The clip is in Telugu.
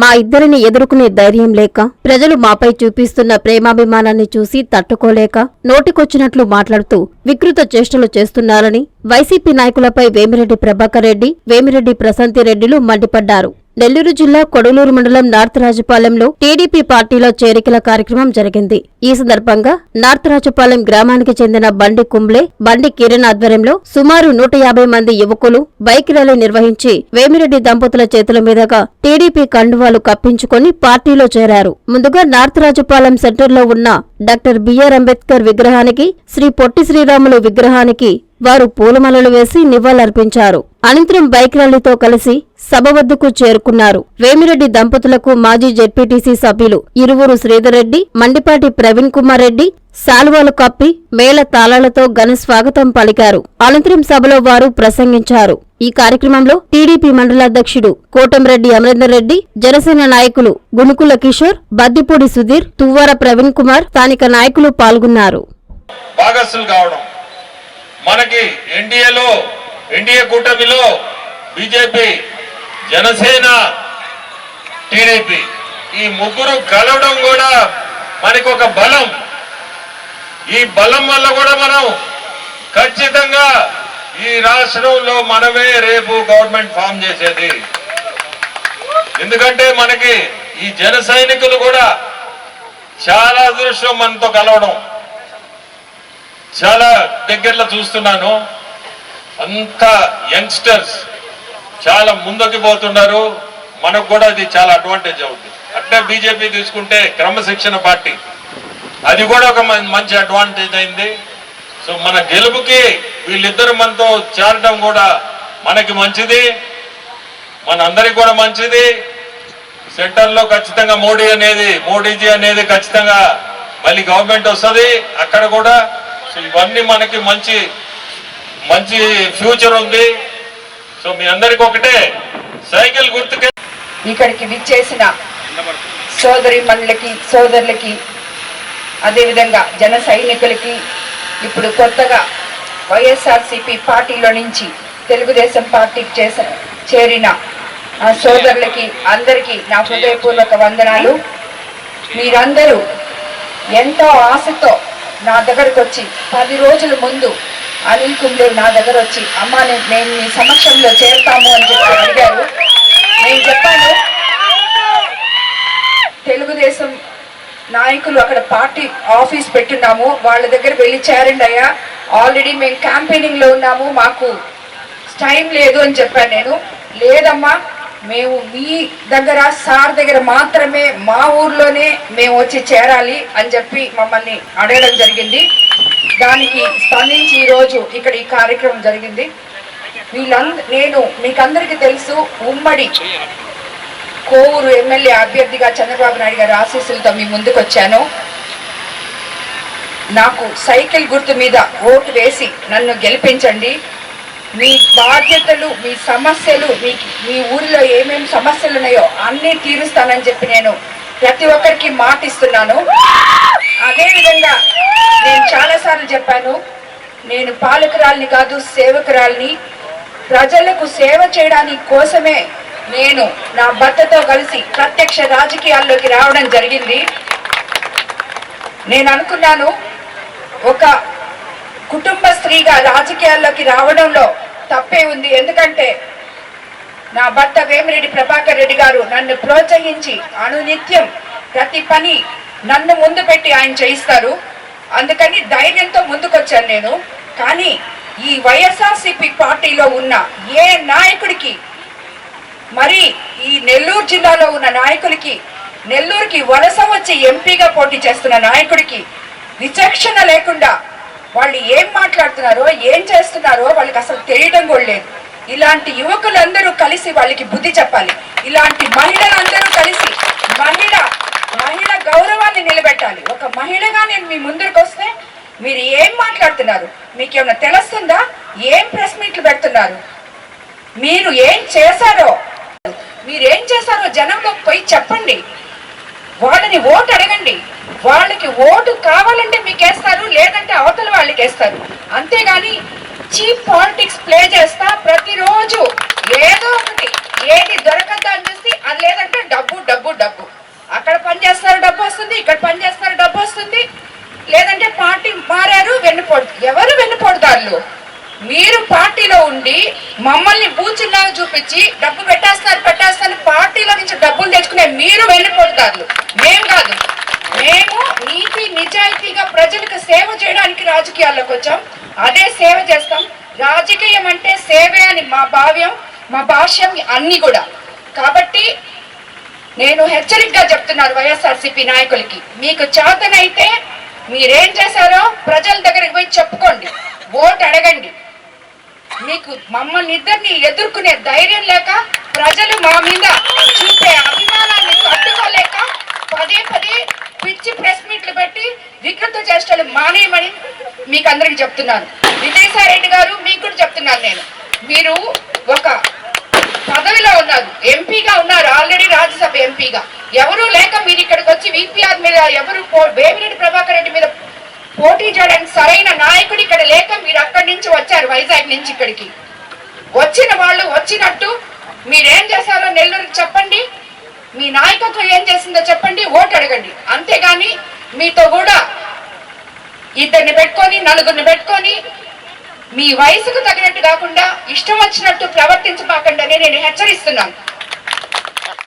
మా ఇద్దరిని ఎదుర్కొనే ధైర్యం లేక ప్రజలు మాపై చూపిస్తున్న ప్రేమాభిమానాన్ని చూసి తట్టుకోలేక నోటికొచ్చినట్లు మాట్లాడుతూ వికృత చేష్టలు చేస్తున్నారని వైసీపీ నాయకులపై వేమిరెడ్డి ప్రభాకర్ రెడ్డి వేమిరెడ్డి ప్రశాంతి రెడ్డిలు మండిపడ్డారు. నెల్లూరు జిల్లా కొడలూరు మండలం నార్త్ రాజపాలెంలో టీడీపీ పార్టీలో చేరికల కార్యక్రమం జరిగింది. ఈ సందర్భంగా నార్త్ రాజపాలెం గ్రామానికి చెందిన బండి కుంబ్లే బండి కిరణ్ ఆధ్వర్యంలో సుమారు నూట యాభై మంది యువకులు బైక్ ర్యాలీ నిర్వహించి వేమిరెడ్డి దంపతుల చేతుల మీదుగా టీడీపీ కండువాలు కప్పించుకొని పార్టీలో చేరారు. ముందుగా నార్త్ రాజపాలెం సెంటర్లో ఉన్న డాక్టర్ బిఆర్ అంబేద్కర్ విగ్రహానికి శ్రీ పొట్టి శ్రీరాములు విగ్రహానికి వారు పూలమాలలు వేసి నివాళులర్పించారు. అనంతరం బైక్ ర్యాలీతో కలిసి సభ వద్దకు చేరుకున్నారు. వేమిరెడ్డి దంపతులకు మాజీ జెడ్పీటీసీ సభ్యులు ఇరువురు శ్రీధరెడ్డి మండిపాటి ప్రవీణ్ కుమార్ రెడ్డి శాలువాలు కప్పి మేళ తాళాలతో ఘన స్వాగతం పలికారు. అనంతరం సభలో వారు ప్రసంగించారు. ఈ కార్యక్రమంలో టీడీపీ మండలాధ్యక్షుడు కోటంరెడ్డి అమరేందర్ రెడ్డి జనసేన నాయకులు గుణుకుల కిషోర్ బద్దిపూడి సుధీర్ తువ్వార ప్రవీణ్ కుమార్ స్థానిక నాయకులు పాల్గొన్నారు. కావడం మనకి ఎన్డీఏలో ఎన్డీఏ కూటమిలో బీజేపీ జనసేన టీడీపీ. ఈ ముగ్గురు కలవడం కూడా మనకు ఒక బలం. ఈ బలం వల్ల కూడా మనం ఖచ్చితంగా ఈ రాష్ట్రంలో మనమే రేపు గవర్నమెంట్ ఫామ్ చేసేది. ఎందుకంటే మనకి ఈ జన సైనికులు కూడా చాలా అదృష్టం మనతో కలవడం. చాలా దగ్గరలో చూస్తున్నాను. అంత యంగ్స్టర్స్ చాలా ముందుకు పోతున్నారు. మనకు కూడా అది చాలా అడ్వాంటేజ్ అవుతుంది అట్లే బీజేపీ తీసుకుంటే క్రమశిక్షణ పార్టీ. అది కూడా ఒక మంచి అడ్వాంటేజ్ అయింది. సో మన గెలుపుకి వీళ్ళిద్దరు మనతో చేరడం కూడా మనకి మంచిది. మన అందరికి కూడా మంచిది. సెంటర్లో ఖచ్చితంగా మోడీ అనేది మోడీజీ అనేది ఖచ్చితంగా మళ్ళీ గవర్నమెంట్ వస్తుంది. అక్కడ కూడా సో ఇవన్నీ మనకి మంచి మంచి ఫ్యూచర్ ఉంది. సో మీ అందరికి ఒకటే సైకిల్ గుర్తుకే. ఇక్కడికి విచ్చేసిన సోదరి మనులకి సోదరులకి అదేవిధంగా జన సైనికులకి ఇప్పుడు కొత్తగా వైఎస్ఆర్సిపి పార్టీలో నుంచి తెలుగుదేశం పార్టీకి చేస చేరిన ఆ సోదరులకి అందరికీ నా హృదయపూర్వక వందనాలు. మీరందరూ ఎంతో ఆశతో నా దగ్గరకు వచ్చి పది రోజుల ముందు అనిల్ కుంబ్లే నా దగ్గర వచ్చి అమ్మ నేను నేను మీ సమక్షంలో చేరుతాము అని చెప్పి అడిగారు. నేను చెప్పాను తెలుగుదేశం నాయకులు అక్కడ పార్టీ ఆఫీస్ పెట్టున్నాము వాళ్ళ దగ్గర వెళ్ళి చేరండి అయ్యా. ఆల్రెడీ మేము క్యాంపెయినింగ్లో ఉన్నాము మాకు టైం లేదు అని చెప్పాను నేను. లేదమ్మా మేము మీ దగ్గర సార్ దగ్గర మాత్రమే మా ఊర్లోనే మేము వచ్చి చేరాలి అని చెప్పి మమ్మల్ని అడగడం జరిగింది. దానికి స్పందించి ఈరోజు ఇక్కడ ఈ కార్యక్రమం జరిగింది. వీళ్ళంద నేను మీకందరికీ తెలుసు ఉమ్మడి కోవూరు ఎమ్మెల్యే అభ్యర్థిగా చంద్రబాబు నాయుడు గారి ఆశీస్సులతో మీ ముందుకు వచ్చాను నాకు సైకిల్ గుర్తు మీద ఓటు వేసి నన్ను గెలిపించండి. మీ బాధ్యతలు మీ సమస్యలు మీ మీ ఊరిలో ఏమేమి సమస్యలు ఉన్నాయో అన్నీ తీరుస్తానని చెప్పి నేను ప్రతి ఒక్కరికి మాటిస్తున్నాను. అదేవిధంగా నేను చాలాసార్లు చెప్పాను నేను పాలకురాల్ని కాదు సేవకురాల్ని. ప్రజలకు సేవ చేయడానికి కోసమే నేను నా భర్తతో కలిసి ప్రత్యక్ష రాజకీయాల్లోకి రావడం జరిగింది. నేను అనుకున్నాను ఒక కుటుంబ స్త్రీగా రాజకీయాల్లోకి రావడంలో తప్పే ఉంది. ఎందుకంటే నా భర్త వేమిరెడ్డి ప్రభాకర్ రెడ్డి గారు నన్ను ప్రోత్సహించి అనునిత్యం ప్రతి పని నన్ను ముందు పెట్టి ఆయన చేయిస్తారు. అందుకని ధైర్యంతో ముందుకొచ్చాను నేను. కానీ ఈ వైఎస్ఆర్సిపి పార్టీలో ఉన్న ఏ నాయకుడికి మరి ఈ నెల్లూరు జిల్లాలో ఉన్న నాయకులకి నెల్లూరుకి వలస వచ్చి ఎంపీగా పోటీ చేస్తున్న నాయకుడికి విచక్షణ లేకుండా వాళ్ళు ఏం మాట్లాడుతున్నారో ఏం చేస్తున్నారో వాళ్ళకి అసలు తెలియడం కూడా లేదు. ఇలాంటి యువకులందరూ కలిసి వాళ్ళకి బుద్ధి చెప్పాలి. ఇలాంటి మహిళలందరూ కలిసి మహిళ మహిళ గౌరవాన్ని నిలబెట్టాలి. ఒక మహిళగా నేను మీ ముందరికి వస్తే మీరు ఏం మాట్లాడుతున్నారు? మీకు ఏమైనా తెలుస్తుందా? ఏం ప్రెస్ మీట్లు పెడుతున్నారు? మీరు ఏం చేశారో? మీరేం చేశారో జనంలోకి పోయి చెప్పండి. వాళ్ళని ఓటు అడగండి. వాళ్ళకి ఓటు కావాలంటే మీకు వేస్తారు లేదంటే అవతల వాళ్ళకి వేస్తారు. అంతేగాని చీప్ పాలిటిక్స్ ప్లే చేస్తా ప్రతిరోజు ఏదో ఒకటి. ఏది దొరకద్దు అని చూసి అది లేదంటే డబ్బు డబ్బు డబ్బు. అక్కడ పని చేస్తారు డబ్బు వస్తుంది ఇక్కడ పని చేస్తారు డబ్బు వస్తుంది. లేదంటే పార్టీ మారారు వెన్నుపోడు ఎవరు వెన్నుపోడుదారులు మీరు పార్టీలో ఉండి మమ్మల్ని బూచుల్లాగా చూపించి డబ్బు పెట్టేస్తారు పెట్టేస్తారు రాజకీయాల్లోకి వచ్చాం. అదే సేవ చేస్తాం. రాజకీయం అంటే సేవే అని మా భావ్యం మా భాష్యం అన్ని కూడా. కాబట్టి నేను హెచ్చరికగా చెప్తున్నాను వైఎస్ఆర్సీపీ నాయకులకి. మీకు చేతనైతే మీరేం చేశారో ప్రజల దగ్గరికి పోయి చెప్పుకోండి. ఓటు అడగండి. మీకు మమ్మల్ని ఇద్దరిని ఎదుర్కొనే ధైర్యం లేక ప్రజలు మా మీద చూపే అభిమానాన్ని తట్టుకోలేక పదే పదే పిచ్చి ప్రెస్ మీట్లు పెట్టి వికృత చేష్టలు మానేయమని మీకు అందరికి చెప్తున్నాను. విజయసాయిరెడ్డి గారు మీకు కూడా చెప్తున్నాను నేను. మీరు ఒక పదవిలో ఉన్నారు ఎంపీగా ఉన్నారు ఆల్రెడీ రాజ్యసభ ఎంపీగా. ఎవరు లేక మీరు ఇక్కడికి వచ్చి విపిఆర్ మీద ఎవరు పో- వేమిరెడ్డి ప్రభాకర్ రెడ్డి మీద పోటీ చేయడానికి సరైన నాయకుడు ఇక్కడ లేక మీరు అక్కడి నుంచి వచ్చారు వైజాగ్ నుంచి ఇక్కడికి. వచ్చిన వాళ్ళు వచ్చినట్టు మీరేం చేశారో నెల్లూరుకి చెప్పండి. మీ నాయకత్వం ఏం చేసిందో చెప్పండి ఓటు అడగండి. అంతేగాని మీతో కూడా ఇద్దరిని పెట్టుకొని నలుగురిని పెట్టుకొని మీ వయసుకు తగినట్టు కాకుండా ఇష్టం వచ్చినట్టు ప్రవర్తించబాకండి నేను హెచ్చరిస్తున్నాను.